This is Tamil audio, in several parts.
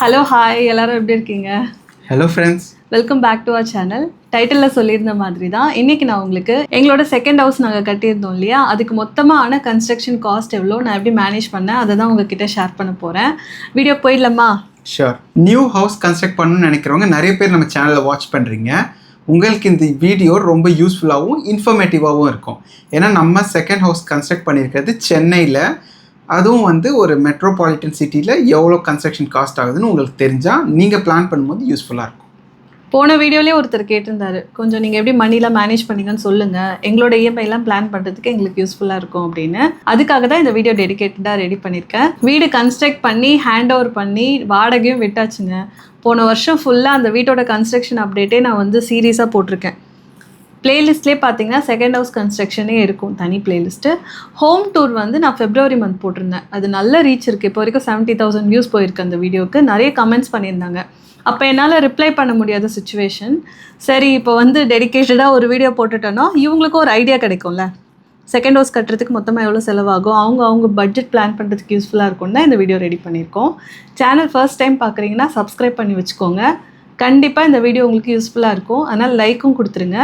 ஹலோ ஹாய் எல்லாரும் எப்படி இருக்கீங்க? Hello friends welcome back to our channel டைட்டிலில் சொல்லியிருந்த மாதிரி தான் இன்றைக்கி நான் உங்களுக்கு எங்களோட செகண்ட் ஹவுஸ் நாங்கள் கட்டியிருந்தோம் இல்லையா? அதுக்கு மொத்தமாக ஆன கன்ஸ்ட்ரக்ஷன் காஸ்ட் எவ்வளோ நான் எப்படி மேனேஜ் பண்ணேன் அதை தான் உங்ககிட்ட ஷேர் பண்ண போகிறேன் வீடியோ போயிடலாமா? ஷூர் நியூ ஹவுஸ் கன்ஸ்ட்ரக்ட் பண்ணணும்னு நினைக்கிறவங்க நிறைய பேர் நம்ம சேனலை வாட்ச் பண்ணுறீங்க உங்களுக்கு இந்த வீடியோ ரொம்ப யூஸ்ஃபுல்லாகவும் இன்ஃபர்மேட்டிவாகவும் இருக்கும். ஏன்னா நம்ம செகண்ட் ஹவுஸ் கன்ஸ்ட்ரக்ட் பண்ணியிருக்கிறது சென்னையில் அதுவும் வந்து ஒரு மெட்ரோபாலிட்டன் சிட்டியில் எவ்வளோ கன்ஸ்ட்ரக்ஷன் காஸ்ட் ஆகுதுன்னு உங்களுக்கு தெரிஞ்சால் நீங்கள் பிளான் பண்ணும்போது யூஸ்ஃபுல்லாக இருக்கும். போன வீடியோலேயே ஒருத்தர் கேட்டிருந்தாரு. கொஞ்சம் நீங்கள் எப்படி மணிலாம் மேனேஜ் பண்ணீங்கன்னு சொல்லுங்கள் எங்களோட E இஎம்ஐலாம் பிளான் பண்ணுறதுக்கு எங்களுக்கு யூஸ்ஃபுல்லாக இருக்கும் அப்படின்னு. அதுக்காக தான் இந்த வீடியோ டெடிகேட்டடாக ரெடி பண்ணியிருக்கேன் வீடு கன்ஸ்ட்ரக்ட் பண்ணி ஹேண்ட் ஓவர் பண்ணி வாடகையும் விட்டாச்சுங்க. போன வருஷம் ஃபுல்லாக அந்த வீட்டோட கன்ஸ்ட்ரக்ஷன் அப்டேட்டே நான் வந்து சீரியஸாக போட்டிருக்கேன். பிளேலிஸ்ட்லேயே பார்த்தீங்கன்னா செகண்ட் ஹவுஸ் கன்ஸ்ட்ரக்ஷனே இருக்கும் தனி பிளேலிஸ்ட்டு ஹோம் டூர் வந்து நான் ஃபெப்ரவரி மந்த் போட்டிருந்தேன். அது நல்ல ரீச் இருக்குது இப்போ வரைக்கும் செவன்ட்டி தௌசண்ட் வியூஸ் போயிருக்கு அந்த வீடியோக்கு நிறைய கமெண்ட்ஸ் பண்ணியிருந்தாங்க. அப்போ என்னால் ரிப்ளை பண்ண முடியாத சுச்சுவேஷன் சரி இப்போ வந்து டெடிக்கேட்டடாக ஒரு வீடியோ போட்டுட்டோன்னா இவங்களுக்கும் ஒரு ஐடியா கிடைக்கும்ல. செகண்ட் ஹவுஸ் கட்டுறதுக்கு மொத்தமாக எவ்வளோ செலவாகும்? அவங்க அவங்க பட்ஜெட் பிளான் பண்ணுறதுக்கு யூஸ்ஃபுல்லாக இருக்கும் தான் இந்த வீடியோ ரெடி பண்ணியிருக்கோம். சேனல் ஃபர்ஸ்ட் டைம் பார்க்குறீங்கன்னா சப்ஸ்கிரைப் பண்ணி வச்சுக்கோங்க. கண்டிப்பாக இந்த வீடியோ உங்களுக்கு யூஸ்ஃபுல்லாக இருக்கும். அதனால் லைக்கும் கொடுத்துருங்க.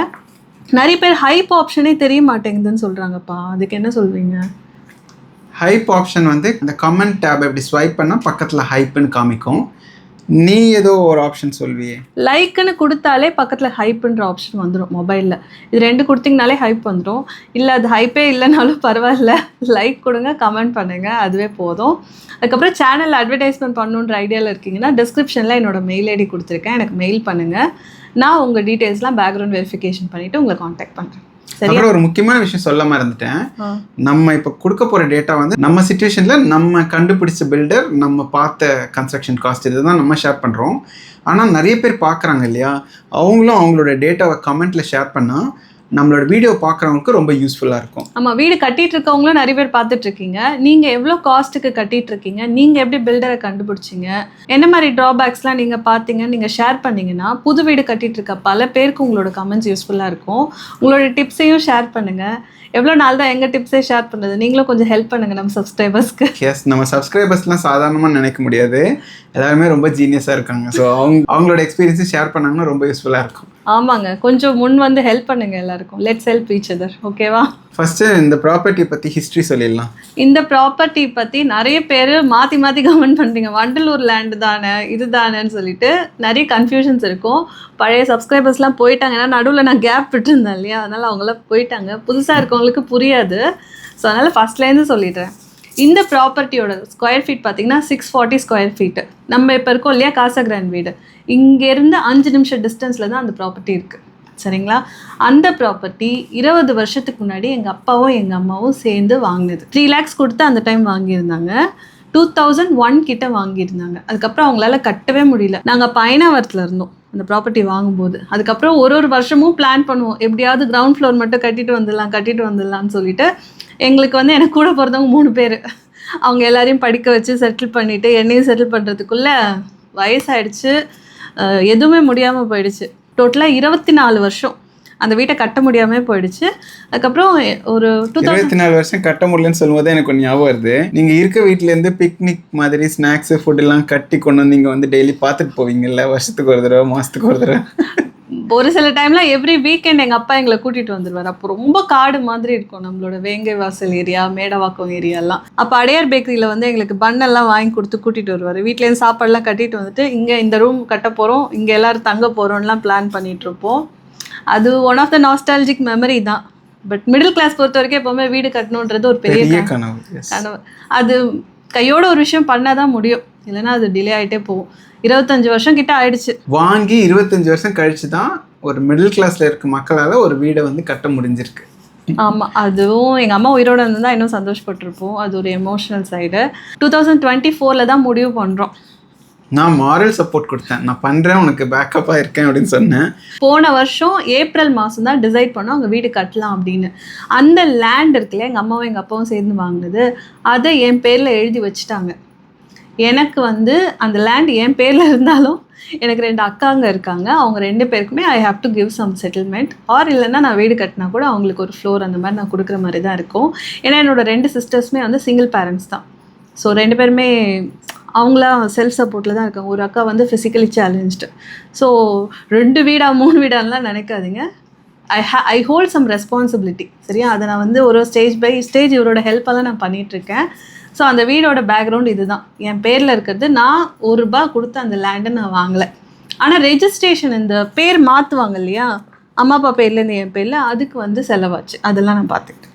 நிறைய பேர் ஹைப் ஆப்ஷனே தெரிய மாட்டேங்குதுன்னு சொல்கிறாங்கப்பா அதுக்கு என்ன சொல்கிறீங்க ஹைப் ஆப்ஷன் வந்து இந்த கமெண்ட் டேப் இப்படி ஸ்வைப் பண்ணால் பக்கத்தில் ஹைப்புன்னு காமிக்கும். நீ ஏதோ ஒரு ஆப்ஷன் சொல்வியே. லைக்குன்னு கொடுத்தாலே பக்கத்தில் ஹைப்புன்ற ஆப்ஷன் வந்துடும் மொபைலில் இது ரெண்டு கொடுத்தீங்கனாலே ஹைப் வந்துடும் இல்லை அது ஹைப்பே இல்லைனாலும் பரவாயில்ல. லைக் கொடுங்க கமெண்ட் பண்ணுங்கள் அதுவே போதும். அதுக்கப்புறம் சேனல் அட்வர்டைஸ்மெண்ட் பண்ணுன்ற ஐடியாவில் இருக்கீங்கன்னா டிஸ்கிரிப்ஷனில் என்னோட மெயில் ஐடி கொடுத்துருக்கேன். எனக்கு மெயில் பண்ணுங்கள் நான் உங்கள் டீட்டெயில்ஸ்லாம் பேக்ரவுண்ட் வெரிஃபிகேஷன் பண்ணிவிட்டு உங்களை காண்டாக்ட் பண்ணுறேன் அப்புறம் ஒரு முக்கியமான விஷயம் சொல்ல மறந்துட்டேன். நம்ம இப்போ கொடுக்க போகிற டேட்டா வந்து நம்ம சுச்சுவேஷனில் நம்ம கண்டுபிடிச்ச பில்டர் நம்ம பார்த்த கன்ஸ்ட்ரக்ஷன் காஸ்ட் இதை தான் நம்ம ஷேர் பண்ணுறோம் ஆனால் நிறைய பேர் பார்க்குறாங்க இல்லையா? அவங்களும் அவங்களோட டேட்டாவை கமெண்ட்டில் ஷேர் பண்ணால் நம்மளோட வீடியோ பார்க்குறவங்களுக்கு ரொம்ப யூஸ்ஃபுல்லாக இருக்கும். ஆமாம் வீடு கட்டிட்டு இருக்கவங்களும் நிறைய பேர் பார்த்துட்டு இருக்கீங்க நீங்கள் எவ்வளோ காஸ்ட்டுக்கு கட்டிட்டு இருக்கீங்க நீங்கள் எப்படி பில்டரை கண்டுபிடிச்சிங்க? என்ன மாதிரி ட்ராபேக்ஸ்லாம் நீங்கள் பார்த்தீங்க நீங்கள் ஷேர் பண்ணீங்கன்னா புது வீடு கட்டிட்டு இருக்க பல பேருக்கு உங்களோட கமெண்ட்ஸ் யூஸ்ஃபுல்லாக இருக்கும். உங்களோட டிப்ஸையும் ஷேர் பண்ணுங்கள் எவ்வளோ நாள் தான் எங்கள் டிப்ஸே ஷேர் பண்ணுறது நீங்களும் கொஞ்சம் ஹெல்ப் பண்ணுங்கள் நம்ம சப்ஸ்கிரைபர்ஸ்க்கு எஸ் நம்ம சப்ஸ்கிரைபர்ஸ்லாம் சாதாரணமாக நினைக்க முடியாது. எல்லாருமே ரொம்ப ஜீனியஸாக இருக்காங்க. ஸோ அவங்க அவங்களோட எக்ஸ்பீரியன்ஸை ஷேர் பண்ணாங்கன்னா ரொம்ப யூஸ்ஃபுல்லாக இருக்கும். ஆமாங்க. கொஞ்சம் முன் வந்து ஹெல்ப் பண்ணுங்கள் எல்லாருக்கும். லெட்ஸ் ஹெல்ப் ஈச் அதர் ஓகேவா ஃபஸ்ட்டு இந்த ப்ராப்பர்ட்டி பற்றி ஹிஸ்ட்ரி சொல்லிடலாம். இந்த ப்ராப்பர்ட்டி பற்றி நிறைய பேர் மாற்றி மாற்றி கமெண்ட் பண்ணுறீங்க வண்டலூர் லேண்டு தானே இது தானேன்னு சொல்லிட்டு நிறைய கன்ஃபியூஷன்ஸ் இருக்கும். பழைய சப்ஸ்கிரைபர்ஸ்லாம் போயிட்டாங்க. ஏன்னா நடுவில் நான் கேப் விட்டுருந்தேன் இல்லையா? அதனால் அவங்களாம் போயிட்டாங்க. புதுசாக இருக்கவங்களுக்கு புரியாது. ஸோ அதனால் ஃபஸ்ட்லேருந்து சொல்லிடுறேன். இந்த ப்ராப்பர்ட்டியோட ஸ்கொயர் ஃபீட் பார்த்தீங்கன்னா சிக்ஸ் ஃபார்ட்டி ஸ்கொயர் ஃபீட்டு நம்ம இப்போ இருக்கோம் இல்லையா? காசா கிராண்ட் வீடு. இங்கேருந்து அஞ்சு நிமிஷம் டிஸ்டன்ஸில் தான் அந்த ப்ராப்பர்ட்டி இருக்குது சரிங்களா? அந்த ப்ராப்பர்ட்டி இருபது வருஷத்துக்கு முன்னாடி எங்கள் அப்பாவும் எங்கள் அம்மாவும் சேர்ந்து வாங்கினது. த்ரீ லேக்ஸ் கொடுத்து அந்த டைம் வாங்கியிருந்தாங்க. டூ தௌசண்ட் ஒன் கிட்ட வாங்கியிருந்தாங்க. அதுக்கப்புறம் அவங்களால கட்டவே முடியல. நாங்கள் பயனாவரத்தில் இருந்தோம் அந்த ப்ராப்பர்ட்டி வாங்கும்போது. அதுக்கப்புறம் ஒரு ஒரு வருஷமும் பிளான் பண்ணுவோம். எப்படியாவது கிரவுண்ட் ஃப்ளோர் மட்டும் கட்டிட்டு வந்துடலாம் கட்டிட்டு வந்துடலாம்னு சொல்லிட்டு எங்களுக்கு வந்து எனக்கு கூட பிறந்தவங்க மூணு பேர். அவங்க எல்லாரையும் படிக்க வச்சு செட்டில் பண்ணிவிட்டு என்னையும் செட்டில் பண்ணுறதுக்குள்ளே வயசாயிடுச்சு. எதுவுமே முடியாமல் போயிடுச்சு. டோட்டலாக இருபத்தி நாலு வருஷம் அந்த வீட்டை கட்ட முடியாமல் போயிடுச்சு. அதுக்கப்புறம் ஒரு டூ தௌசண்ட் இருபத்தி நாலு வருஷம் கட்ட முடியலன்னு சொல்லும்போது எனக்கு கொஞ்சம் ஞாபகம் வருது. நீங்க இருக்க வீட்ல இருந்து பிக்னிக் மாதிரி ஸ்நாக்ஸ் ஃபுட் எல்லாம் கட்டி கொண்டு வந்து நீங்க வந்து டெய்லி பார்த்துட்டு போவீங்கல்ல வருஷத்துக்கு ஒரு தடவை மாசத்துக்கு ஒரு தடவை? ஒரு சில டைம்ல எவ்ரி வீக்கெண்ட் எங்கள் அப்பா எங்களை கூட்டிகிட்டு வந்துடுவார் அப்போ ரொம்ப காடு மாதிரி இருக்கும் நம்மளோட வேங்கை வாசல் ஏரியா மேடவாக்கம் ஏரியாலாம் அப்போ அடையார் பேக்கரியில் வந்து எங்களுக்கு பண்ணெல்லாம் வாங்கி கொடுத்து கூட்டிகிட்டு வருவார். வீட்லேருந்து சாப்பாடுலாம் கட்டிட்டு வந்துட்டு இங்கே இந்த ரூம் கட்ட போகிறோம் இங்கே எல்லாரும் தங்க போகிறோம்லாம் பிளான் பண்ணிட்டு இருப்போம். அது one of the nostalgic memory தான். பட் மிடில் கிளாஸ் பொறுத்த வரைக்கும் எப்போவுமே வீடு கட்டணுன்றது ஒரு பெரிய கனவு. கனவு. அது கையோட ஒரு விஷயம் பண்ணால் தான் முடியும். இல்லைன்னா அது டிலே ஆகிட்டே போகும். இருபத்தஞ்சு வருஷம் கிட்ட ஆயிடுச்சு. வாங்கி இருபத்தஞ்சு வருஷம் கழிச்சு தான் ஒரு மிடில் கிளாஸ்ல இருக்க மக்களால ஒரு வீடை வந்து கட்ட முடிஞ்சிருக்கு. ஆமாம் அதுவும் எங்கள் அம்மா உயிரோட இருந்தால் இன்னும் சந்தோஷப்பட்டிருப்போம். அது ஒரு emotional side two thousand twenty ஃபோரில் தான் முடிவு பண்ணுறோம் நான் மாரல் சப்போர்ட் கொடுத்தேன். நான் பண்றேன் உனக்கு பேக்கப்பாக இருக்கேன் அப்படின்னு சொன்னேன். போன வருஷம் ஏப்ரல் மாதம் தான் டிசைட் பண்ணோம் அங்கே வீடு கட்டலாம் அப்படின்னு. அந்த லேண்ட் இருக்குல்ல எங்கள் அம்மாவும் எங்கள் அப்பாவும் சேர்ந்து வாங்கினது அதை என் பேரில் எழுதி வச்சுட்டாங்க. எனக்கு வந்து அந்த லேண்ட் என் பேரில் இருந்தாலும் எனக்கு ரெண்டு அக்காங்க இருக்காங்க. அவங்க ரெண்டு பேருக்குமே I have to give some settlement or இல்லைன்னா நான் வீடு கட்டினா கூட அவங்களுக்கு ஒரு ஃப்ளோர் அந்த மாதிரி நான் கொடுக்குற மாதிரி தான் இருக்கும். ஏன்னா என்னோட ரெண்டு சிஸ்டர்ஸுமே வந்து சிங்கிள் பேரண்ட்ஸ் தான். ஸோ ரெண்டு பேருமே அவங்களாம் செல்ஃப் சப்போர்ட்டில் தான் இருக்காங்க. ஒரு அக்கா வந்து ஃபிசிக்கலி சேலஞ்ச்டு ஸோ ரெண்டு வீடா மூணு வீடான்லாம் நினைக்காதீங்க. ஐ ஹா ஐ ஹோல்ட் சம் ரெஸ்பான்சிபிலிட்டி சரியா? அதை நான் வந்து ஒரு ஸ்டேஜ் பை ஸ்டேஜ் இவரோட ஹெல்ப்பெல்லாம் நான் பண்ணிகிட்ருக்கேன் ஸோ அந்த வீடோட பேக்ரவுண்ட் இதுதான். என் பேரில் இருக்கிறது நான் ஒரு ரூபா கொடுத்து அந்த லேண்டை நான் வாங்கலை. ஆனால் ரெஜிஸ்ட்ரேஷன் இந்த பேர் மாற்றுவாங்க இல்லையா? அம்மா அப்பா பேர்லேருந்து என் பேரில் அதுக்கு வந்து செலவாச்சு. அதெல்லாம் நான் பார்த்துக்கிட்டேன்.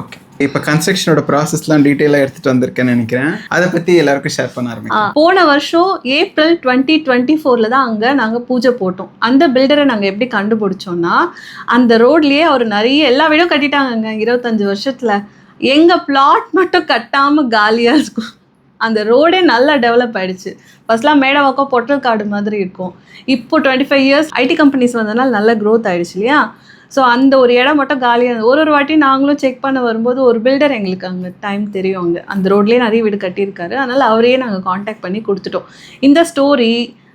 ஓகே இப்போ கன்ஸ்ட்ரக்ஷனோட ப்ராசஸ்லாம் டீட்டெயிலாக எடுத்துட்டு வந்திருக்கேன்னு நினைக்கிறேன். அதை பற்றி எல்லாருக்கும் ஷேர் பண்ண ஆரம்பிக்கிறேன் போன வருஷம் ஏப்ரல் டுவெண்ட்டி டுவெண்ட்டி ஃபோரில் தான் அங்கே நாங்கள் பூஜை போட்டோம். அந்த பில்டரை நாங்கள் எப்படி கண்டுபிடிச்சோம்னா அந்த ரோட்லேயே அவர் நிறைய எல்லா வீடும் கட்டிட்டாங்கங்க இருபத்தஞ்சு வருஷத்தில். எங்கள் பிளாட் மட்டும் கட்டாமல் காலியாக இருக்கும். அந்த ரோடே நல்லா டெவலப் ஆயிடுச்சு. ஃபர்ஸ்ட்லாம் மேடை பக்கம் பொட்டல் காடு மாதிரி இருக்கும். இப்போ twenty five years IT companies வந்ததுனால நல்ல க்ரோத் ஆயிடுச்சு இல்லையா? ஸோ அந்த ஒரு இடம் மட்டும் காலியாக இருந்தது ஒரு ஒரு வாட்டி நாங்களும் செக் பண்ண வரும்போது ஒரு பில்டர் எங்களுக்கு அங்கே டைம் தெரியும் அங்கே. அந்த ரோட்லேயே நிறைய வீடு கட்டியிருக்காரு. அதனால் அவரையே நாங்கள் காண்டாக்ட் பண்ணி கொடுத்துட்டோம். இந்த ஸ்டோரி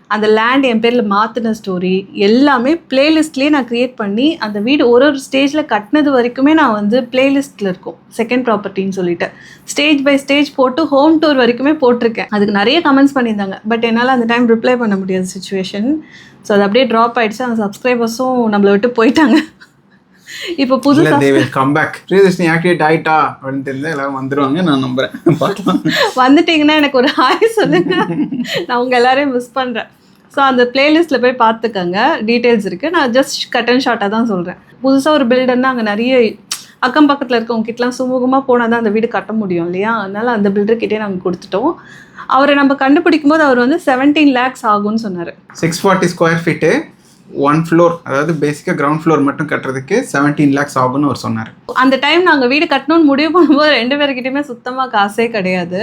அந்த லேண்ட் என் பேரில் மாற்றின ஸ்டோரி எல்லாமே பிளேலிஸ்ட்லேயே நான் க்ரியேட் பண்ணி அந்த வீடு ஒரு ஒரு ஸ்டேஜில் கட்டினது வரைக்குமே நான் வந்து பிளேலிஸ்ட்டில் இருக்கும். செகண்ட் ப்ராப்பர்ட்டின்னு சொல்லிட்டு. ஸ்டேஜ் பை ஸ்டேஜ் போட்டு ஹோம் டூர் வரைக்குமே போட்டிருக்கேன். அதுக்கு நிறைய கமெண்ட்ஸ் பண்ணியிருந்தாங்க. பட் என்னால் அந்த டைம் ரிப்ளை பண்ண முடியாத சுச்சுவேஷன் ஸோ அது அப்படியே ட்ராப் ஆயிடுச்சு. அந்த சப்ஸ்கிரைபர்ஸும் நம்மளை விட்டு போயிட்டாங்க. இப்போ புது இல்லை they will come back Priyadarshini activate ஆயிட்டா? அப்படின்னு தெரிஞ்சா எல்லாரும் வந்துருவாங்க. நான் நம்புறேன். பார்க்கலாம் வந்துட்டீங்கன்னா எனக்கு ஒரு ஹாய் சொல்லுங்க. நான் உங்க எல்லாரையும் மிஸ் பண்றேன். ஸோ அந்த பிளேலிஸ்ட்டில் போய் பார்த்துக்கங்க. டீட்டெயில்ஸ் இருக்குது நான் ஜஸ்ட் கட் அண்ட் ஷார்ட்டாக தான் சொல்கிறேன் புதுசாக ஒரு பில்டர்னா அங்கே நிறைய அக்கம் பக்கத்தில் இருக்கவங்க கிட்டலாம் சுமூகமாக போனால் தான் அந்த வீடு கட்ட முடியும் இல்லையா? அதனால் அந்த பில்டர்கிட்டே நாங்கள் கொடுத்துட்டோம். அவரை நம்ம கண்டுபிடிக்கும் போது அவர் வந்து செவன்டீன் லேக்ஸ் ஆகும்னு சொன்னார். Six forty square feet one floor அதாவது பேசிக்காக கிரவுண்ட் ஃப்ளோர் மட்டும் கட்டுறதுக்கு செவன்டீன் லேக்ஸ் ஆகும்னு அவர் சொன்னார். அந்த டைம் நாங்கள் வீடு கட்டணும்னு முடிவு பண்ணும்போது ரெண்டு பேர்கிட்டயுமே சுத்தமாக காசே கிடையாது.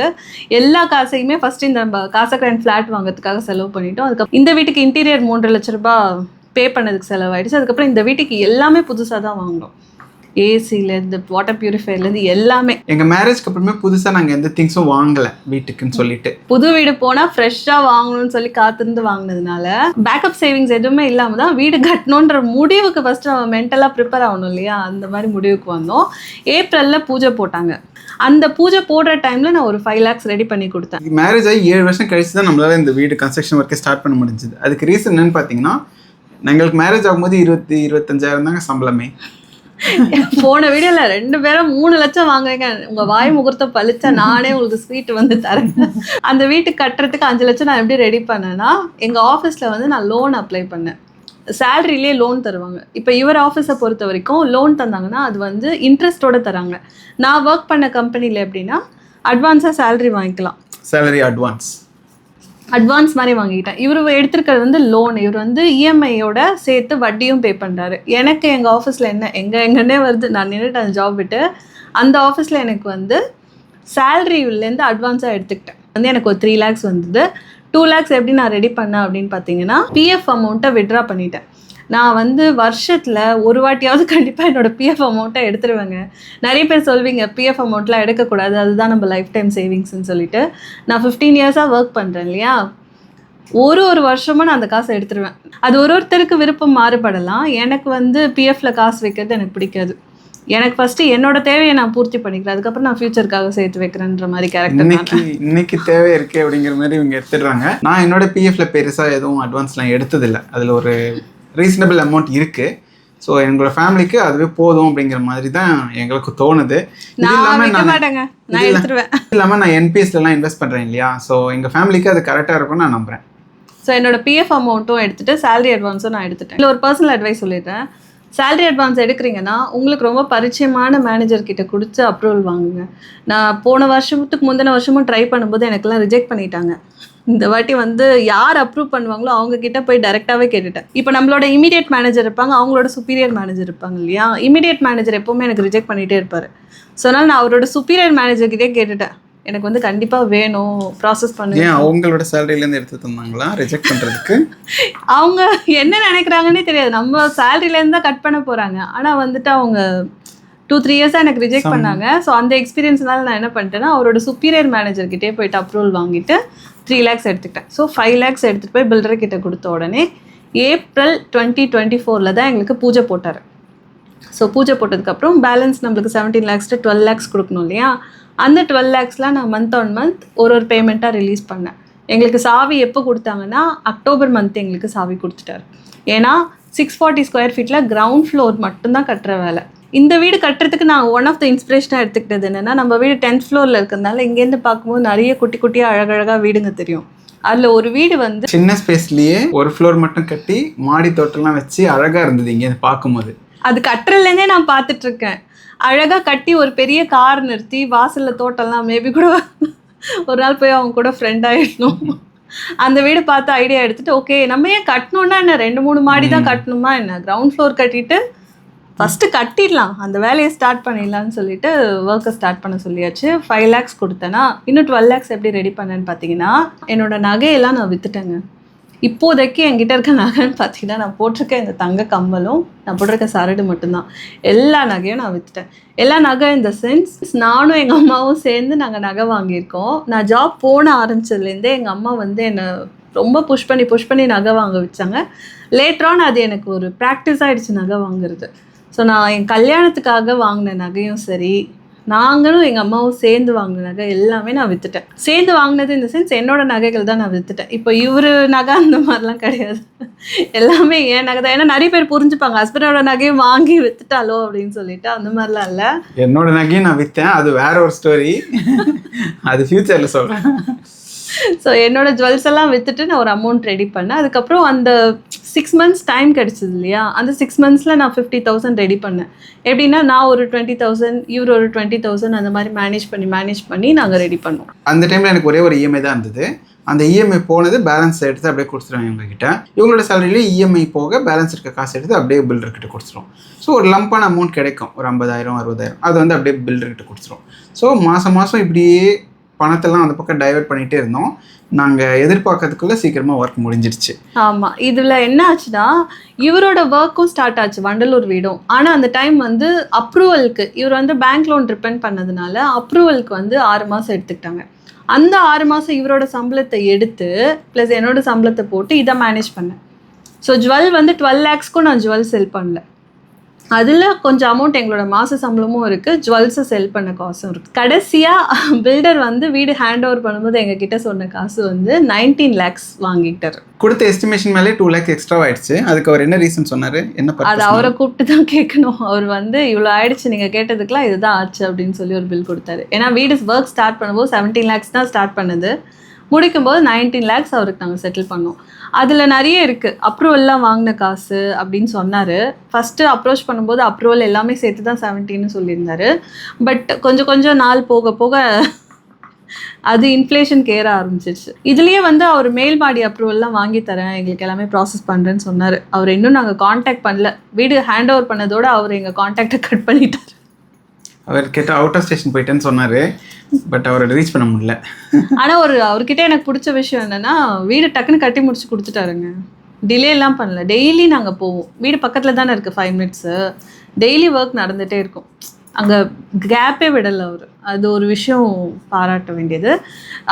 எல்லா காசையுமே ஃபர்ஸ்ட் இந்த நம்ம காசக்ரான் ஃப்ளாட் வாங்குறதுக்காக செலவு பண்ணிட்டோம். அதுக்கப்புறம் இந்த வீட்டுக்கு இன்டீரியர் மூன்றரை லட்ச ரூபாய் பே பண்ணதுக்கு செலவாயிடுச்சு. அதுக்கப்புறம் இந்த வீட்டுக்கு எல்லாமே புதுசாக தான் வாங்கினோம். ஏசிலேருந்து வாட்டர் பியூரிஃபையர்லேருந்து எல்லாமே. எங்கள் மேரேஜ்க்கு அப்புறமே புதுசாக நாங்கள் எந்த திங்ஸும் வாங்கலை வீட்டுக்குன்னு சொல்லிட்டு. புது வீடு போனால் ஃப்ரெஷ்ஷாக வாங்கணும்னு சொல்லி காத்திருந்து வாங்கினதுனால பேக்கப் சேவிங்ஸ் எதுவுமே இல்லாமல் தான் வீடு கட்டணுன்ற முடிவுக்கு ஃபஸ்ட்டு நம்ம மென்டலாக ப்ரிப்பேர் ஆகணும் இல்லையா? அந்த மாதிரி முடிவுக்கு வந்தோம். ஏப்ரலில் பூஜை போட்டாங்க. அந்த பூஜை போடுற டைமில் நான் ஒரு ஃபைவ் லேக்ஸ் ரெடி பண்ணி கொடுத்தேன். மேரேஜ் ஆகி ஏழு வருஷம் கழிச்சு தான் நம்மளால இந்த வீடு கன்ஸ்ட்ரக்ஷன் ஒர்க்கை ஸ்டார்ட் பண்ண முடிஞ்சது. அதுக்கு ரீசன் என்னன்னு பார்த்தீங்கன்னா எங்களுக்கு மேரேஜ் ஆகும்போது இருபத்தி இருபத்தஞ்சாயிரம் தாங்க சம்பளமே. போன வீடியோல ரெண்டு பேரும் மூணு லட்சம் வாங்குறீங்க. உங்க வாய் முகூர்த்தம் பழிச்சா நானே உங்களுக்கு ஸ்வீட் வந்து தரேன். அந்த வீட்டு கட்டுறதுக்கு அஞ்சு லட்சம் நான் எப்படி ரெடி பண்ணேன்னா எங்க ஆஃபீஸ்ல வந்து நான் லோன் அப்ளை பண்ணேன். சேலரியிலே லோன் தருவாங்க. இப்போ இவர் ஆஃபீஸை பொறுத்த வரைக்கும் லோன் தந்தாங்கன்னா அது வந்து இன்ட்ரெஸ்டோட தராங்க. நான் ஒர்க் பண்ண கம்பெனியில் எப்படின்னா அட்வான்ஸாக சேலரி வாங்கிக்கலாம். சேலரி அட்வான்ஸ் அட்வான்ஸ் மாதிரி வாங்கிட்டேன் இவர் எடுத்திருக்கிறது வந்து லோன் இவர் வந்து இஎம்ஐயோட சேர்த்து வட்டியும் பே பண்ணுறாரு எனக்கு எங்கள் ஆஃபீஸில் என்ன எங்கே எங்கன்னே வருது. நான் நின்றுட்டு அந்த ஜாப் விட்டு அந்த ஆஃபீஸில் எனக்கு வந்து சேலரிலேருந்து அட்வான்ஸாக எடுத்துக்கிட்டேன். வந்து எனக்கு ஒரு த்ரீ லேக்ஸ் வந்தது. டூ லேக்ஸ் எப்படி நான் ரெடி பண்ணேன் அப்படின்னு பார்த்தீங்கன்னா பிஎஃப் அமௌண்ட்டை விட்ரா பண்ணிட்டேன். நான் வந்து வருஷத்தில் ஒரு வாட்டியாவது கண்டிப்பாக என்னோட பிஎஃப் அமௌண்ட்டை எடுத்துருவேங்க. நிறைய பேர் சொல்வீங்க பிஎஃப் அமௌண்ட்லாம் எடுக்கக்கூடாது அதுதான் நம்ம லைஃப் டைம் சேவிங்ஸ்னு சொல்லிட்டு. நான் ஃபிஃப்டீன் இயர்ஸாக ஒர்க் பண்ணுறேன் இல்லையா? ஒரு ஒரு வருஷமும் நான் அந்த காசை எடுத்துருவேன். அது ஒரு ஒருத்தருக்கு விருப்பம் மாறுபடலாம். எனக்கு வந்து பிஎஃப்ல காசு வைக்கிறது எனக்கு பிடிக்காது. எனக்கு ஃபர்ஸ்ட் என்னோட தேவையை நான் பூர்த்தி பண்ணிக்கிறேன். அதுக்கப்புறம் நான் ஃபியூச்சருக்காக சேர்த்து வைக்கிறேன்ற மாதிரி கேரக்டர் இன்னைக்கு இன்னைக்கு தேவை இருக்கு அப்படிங்கிற மாதிரி இவங்க எடுத்துடுறாங்க. நான் என்னோட பிஎஃப்ல பெருசா எதுவும் அட்வான்ஸ்லாம் எடுத்ததில்லை. அதுல ஒரு ரீசனபிள் அமௌண்ட் இருக்கு. ஸோ எங்களோட ஃபேமிலிக்கு அதுவே போதும் அப்படிங்கிற மாதிரி தான் எங்களுக்கு தோணுது. இது நான் என்பிஎஸ்லாம் இன்வெஸ்ட் பண்றேன் இல்லையா? ஸோ எங்க ஃபேமிலிக்கு அது கரெக்டா இருக்கும்னு நான் நம்புறேன். ஸோ என்னோட பிஎஃப் அமௌண்ட்டும் எடுத்துட்டு salary அட்வான்ஸும் நான் எடுத்துட்டேன். இல்லை ஒரு பர்சனல் அட்வைஸ் சொல்லிடுறேன். Salary அட்வான்ஸ் எடுக்கிறீங்கன்னா உங்களுக்கு ரொம்ப பரிச்சயமான மேனேஜர் கிட்ட கொடுத்து அப்ரூவல் வாங்குங்க. நான் போன வருஷத்துக்கு முந்தின வருஷமும் ட்ரை பண்ணும்போது எனக்கெல்லாம் ரிஜெக்ட் பண்ணிட்டாங்க. இந்த வாட்டி வந்து யார் அப்ரூவ் பண்ணுவாங்களோ அவங்க கிட்ட போய் டைரெக்டாகவே கேட்டுட்டேன். இப்போ நம்மளோட இமீடியட் மேனேஜர் இருப்பாங்க அவங்களோட சுப்பீரியர் மேனேஜர் இருப்பாங்க இல்லையா? இமீடியட் மேனேஜர் எப்பவுமே எனக்கு ரிஜெக்ட் பண்ணிகிட்டே இருப்பார். ஸோ அதனால் நான் அவரோட சுப்பீரியர் மேனேஜர்கிட்டே கேட்டுட்டேன். எனக்கு வந்து கண்டிப்பாக வேணும் ப்ராசஸ் பண்ணு. ஏன் அவங்களோட சேலரியிலேருந்து எடுத்து தந்தாங்களா? ரிஜெக்ட் பண்றதுக்கு? அவங்க என்ன நினைக்கிறாங்கன்னே தெரியாது. நம்ம சேலரிலேருந்து தான் கட் பண்ண போகிறாங்க ஆனால் வந்துட்டு அவங்க டூ த்ரீ இயர்ஸாக எனக்கு ரிஜெக்ட் பண்ணாங்க. ஸோ அந்த எக்ஸ்பீரியன்ஸ்னால நான் என்ன பண்ணிட்டேன்னா அவரோட சுப்பீரியர் மேனேஜர்கிட்டே போயிட்டு அப்ரூவல் வாங்கிட்டு த்ரீ லேக்ஸ் எடுத்துக்கிட்டேன். ஸோ ஃபைவ் லேக்ஸ் எடுத்துகிட்டு போய் பில்டர் கிட்ட கொடுத்த உடனே ஏப்ரல் டுவெண்ட்டி டுவெண்ட்டி ஃபோரில் தான் எங்களுக்கு பூஜை போட்டார். ஸோ பூஜை போட்டதுக்கப்புறம் பேலன்ஸ் நம்மளுக்கு செவன்டீன் லேக்ஸ் டுவெல் லேக்ஸ் கொடுக்கணும் இல்லையா? அந்த டுவெல் லேக்ஸ்லாம் நான் மந்த் ஆன் மந்த் ஒரு ஒரு பேமெண்ட்டாக ரிலீஸ் பண்ணேன். எங்களுக்கு சாவி எப்போ கொடுத்தாங்கன்னா அக்டோபர் மந்த் எங்களுக்கு சாவி கொடுத்துட்டாரு. ஏன்னா சிக்ஸ் ஃபார்ட்டி ஸ்கொயர் ஃபீட்டில் கிரவுண்ட் ஃப்ளோர் மட்டும்தான் கட்டுற வேலை. இந்த வீடு கட்டுறதுக்கு நான் ஒன் ஆஃப் த இன்ஸ்பிரேஷனாக எடுத்துக்கிட்டது என்னென்னா நம்ம வீடு டென்த் ஃப்ளோரில் இருக்கிறதுனால இங்கேருந்து பார்க்கும்போது நிறைய குட்டி குட்டியாக அழகழகாக வீடுங்க தெரியும். அதில் ஒரு வீடு வந்து சின்ன ஸ்பேஸ்லயே ஒரு ஃப்ளோர் மட்டும் கட்டி மாடி தோட்டம்லாம் வச்சு அழகா இருந்தது இங்க பார்க்கும்போது. அது கட்டுறதுலேருந்தே நான் பார்த்துட்டு இருக்கேன் அழகாக கட்டி ஒரு பெரிய கார் நிறுத்தி வாசலில் தோட்டம்லாம் மேபி கூட ஒரு நாள் போய் அவங்க கூட ஃப்ரெண்ட் ஆகிடணும் அந்த வீடு பார்த்து ஐடியா எடுத்துட்டு ஓகே நம்ம ஏன் கட்டணும்னா என்ன? ரெண்டு மூணு மாடி தான் கட்டணுமா என்ன? கிரவுண்ட் ஃப்ளோர் கட்டிட்டு ஃபஸ்ட்டு கட்டிடலாம். அந்த வேலையை ஸ்டார்ட் பண்ணிடலாம்னு சொல்லிட்டு ஒர்க்கை ஸ்டார்ட் பண்ண சொல்லியாச்சு. ஃபைவ் லேக்ஸ் கொடுத்தேன்னா இன்னும் டுவெல் லேக்ஸ் எப்படி ரெடி பண்ணேன்னு பார்த்தீங்கன்னா என்னோட நகையெல்லாம் நான் விற்றுட்டேங்க இப்போதைக்கு என்கிட்ட இருக்க நகைன்னு பார்த்தீங்கன்னா நான் போட்டிருக்க இந்த தங்க கம்மலும் நான் போட்டிருக்க சரடு மட்டும்தான். எல்லா நகையும் நான் விற்றுட்டேன் எல்லா நகை இந்த சென்ஸ் நானும் எங்கள் அம்மாவும் சேர்ந்து நாங்கள் நகை வாங்கியிருக்கோம். நான் ஜாப் போன ஆரம்பிச்சதுலேருந்தே எங்கள் அம்மா வந்து என்னை ரொம்ப புஷ் பண்ணி புஷ் பண்ணி நகை வாங்க வச்சாங்க. லேட்டரான அது எனக்கு ஒரு ப்ராக்டிஸ் ஆகிடுச்சு நகை வாங்குறது. ஸோ நான் என் கல்யாணத்துக்காக வாங்கின நகையும் சரி நாங்களும் எங்கள் அம்மாவும் சேர்ந்து வாங்கின நகை எல்லாமே நான் விற்றுட்டேன் சேர்ந்து வாங்கினது இந்த சென்ஸ் என்னோட நகைகள் தான் நான் விற்றுட்டேன் இப்போ இவர் நகை அந்த மாதிரிலாம் கிடையாது. எல்லாமே என் நகை தான். ஏன்னா நிறைய பேர் புரிஞ்சுப்பாங்க ஹஸ்பண்டோட நகையும் வாங்கி விற்றுட்டாலோ அப்படின்னு சொல்லிட்டு அந்த மாதிரிலாம் இல்லை. என்னோட நகையும் நான் விற்றேன் அது வேற ஒரு ஸ்டோரி அது ஃப்யூச்சரில் சொல்கிறேன் ஸோ என்னோட ஜுவல்ஸ் எல்லாம் வித்துட்டு நான் ஒரு அமௌண்ட் ரெடி பண்ணேன். அதுக்கப்புறம் அந்த சிக்ஸ் மந்த்ஸ் டைம் கிடைச்சது இல்லையா? அந்த சிக்ஸ் மந்த்ஸில் நான் ஃபிஃப்டி தௌசண்ட் ரெடி பண்ணேன். எப்படின்னா நான் ஒரு டுவெண்ட்டி தௌசண்ட் இவர் ஒரு டுவெண்ட்டி தௌசண்ட் அந்த மாதிரி மேனேஜ் பண்ணி மேனேஜ் பண்ணி நாங்கள் ரெடி பண்ணோம். அந்த டைமில் எனக்கு ஒரே ஒரு இஎம்ஐ தான் இருந்தது. அந்த இஎம்ஐ போனது பேலன்ஸ் எடுத்து அப்படியே கொடுத்துருவாங்க எங்ககிட்ட இவங்களோட சேலரியிலே இஎம்ஐ போக பேலன்ஸ் இருக்க காசு எடுத்து அப்படியே பில்டர்கிட்ட கொடுத்துரும். ஸோ ஒரு லம்பான அமௌண்ட் கிடைக்கும். ஒரு ஐம்பதாயிரம் அறுபதாயிரம். அது வந்து அப்படியே பில்டர்கிட்ட கொடுத்துரும். ஸோ மாதம் மாதம் இப்படியே பணத்தெல்லாம் அந்த பக்கம் டைவெர்ட் பண்ணிகிட்டே இருந்தோம். நாங்கள் எதிர்பார்க்கறதுக்குள்ளே சீக்கிரமாக ஒர்க் முடிஞ்சிருச்சு. ஆமாம் இதில் என்ன ஆச்சுன்னா இவரோட ஒர்க்கும் ஸ்டார்ட் ஆச்சு வண்டலூர் வீடும். ஆனால் அந்த டைம் வந்து அப்ரூவலுக்கு இவர் வந்து பேங்க் லோன் ரிப்பெண்ட் பண்ணதுனால அப்ரூவலுக்கு வந்து ஆறு மாதம் எடுத்துக்கிட்டாங்க. அந்த ஆறு மாதம் இவரோட சம்பளத்தை எடுத்து ப்ளஸ் என்னோட சம்பளத்தை போட்டு இதை மேனேஜ் பண்ணேன். ஸோ ஜுவல் வந்து டுவெல் லேக்ஸ்க்கும் நான் ஜுவல் செல் பண்ணல. அதில் கொஞ்சம் அமௌண்ட் எங்களோட மாத சம்பளமும் இருக்குது ஜுவல்ஸை செல் பண்ண காசும் இருக்குது கடைசியாக பில்டர் வந்து வீடு ஹேண்ட் ஓவர் பண்ணும்போது எங்ககிட்ட சொன்ன காசு வந்து நைன்டீன் லேக்ஸ் வாங்கிட்டார். கொடுத்த எஸ்டிமேஷன் மேலே டூ லேக்ஸ் எக்ஸ்ட்ரா ஆயிடுச்சு. அதுக்கு அவர் என்ன ரீசன் சொன்னார்? என்ன அது? அவரை கூப்பிட்டு தான் கேட்கணும். அவர் வந்து இவ்வளோ ஆயிடுச்சு நீங்கள் கேட்டதுக்கெலாம் இதுதான் ஆச்சு அப்படின்னு சொல்லி ஒரு பில் கொடுத்தாரு. ஏன்னா வீடு ஒர்க் ஸ்டார்ட் பண்ணும்போது செவன்டீன் லேக்ஸ் தான் ஸ்டார்ட் பண்ணுது. முடிக்கும்போது நைன்டீன் லேக்ஸ் அவருக்கு நாங்கள் செட்டில் பண்ணோம். அதில் நிறைய இருக்குது அப்ரூவல்லாம் வாங்கின காசு அப்படின்னு சொன்னார். ஃபஸ்ட்டு அப்ரோச் பண்ணும்போது அப்ரூவல் எல்லாமே சேர்த்து தான் செவன்டீன்னு சொல்லியிருந்தாரு. பட் கொஞ்சம் கொஞ்சம் நாள் போக போக அது இன்ஃப்ளேஷன் கேர ஆரம்பிச்சிருச்சு. இதுலேயே வந்து அவர் மேல் மாடி அப்ரூவல்லாம் வாங்கி தரேன் எங்களுக்கு எல்லாமே ப்ராசஸ் பண்ணுறேன்னு சொன்னார். அவர் இன்னும் நாங்கள் காண்டாக்ட் பண்ணல. வீடு ஹேண்ட் ஓவர் பண்ணதோடு அவர் எங்கள் காண்டாக்டை கட் பண்ணிட்டார். அவர் கேட்ட அவுட் ஆஃப் ஸ்டேஷன் போயிட்டேன்னு சொன்னார். பட் அவரை ரீச் பண்ண முடியல. ஆனால் ஒரு அவர்கிட்ட எனக்கு பிடிச்ச விஷயம் என்னன்னா வீடு டக்குன்னு கட்டி முடிச்சு கொடுத்துட்டாருங்க. டிலே எல்லாம் பண்ணல. டெய்லி நாங்கள் போவோம். வீடு பக்கத்தில் தானே இருக்குது ஃபைவ் மினிட்ஸு டெய்லி ஒர்க் நடந்துகிட்டே இருக்கும். அங்கே கேப்பே விடலை அவர். அது ஒரு விஷயம் பாராட்ட வேண்டியது.